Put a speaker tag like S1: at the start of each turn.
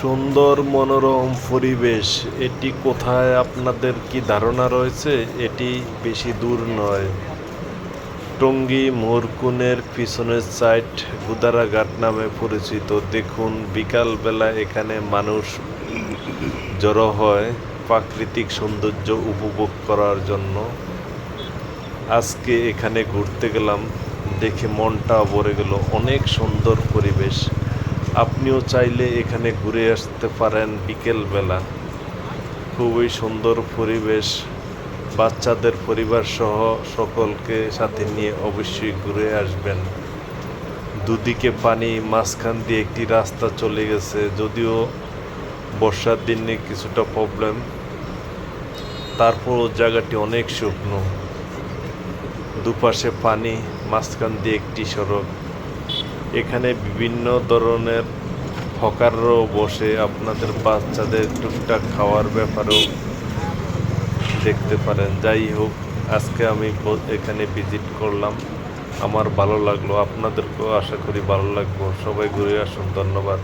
S1: সুন্দর মনোরম পরিবেশ, এটি কোথায় আপনাদের কি ধারণা রয়েছে? এটি বেশি দূর নয়। টঙ্গী মোরকুনের পিছনের সাইড গুদারাঘাট নামে পরিচিত। দেখুন, বিকালবেলা এখানে মানুষ জড়ো হয় প্রাকৃতিক সৌন্দর্য উপভোগ করার জন্য। আজকে এখানে ঘুরতে গেলাম, দেখে মনটা ভরে গেল। অনেক সুন্দর পরিবেশ। আপনিও চাইলে এখানে ঘুরে আসতে পারেন বিকেলবেলা। খুবই সুন্দর পরিবেশ, বাচ্চাদের পরিবার সহ সকলকে সাথে নিয়ে অবশ্যই ঘুরে আসবেন। দুদিকে পানি, মাঝখান দিয়ে একটি রাস্তা চলে গেছে, যদিও বর্ষার দিনে কিছুটা প্রবলেম তারপরও জায়গাটি অনেক শুকনো। দুপাশে পানি, মাঝখান দিয়ে একটি সড়ক। এখানে বিভিন্ন ধরনের হকাররাও বসে আপনাদের বাচ্চাদের টুকটাক খাওয়ার ব্যাপারেও দেখতে পারেন। যাই হোক, আজকে আমি এখানে ভিজিট করলাম। আমার ভালো লাগল। আপনাদেরকেও আশা করি ভালো লাগবো। সবাই ঘুরে আসুন। ধন্যবাদ।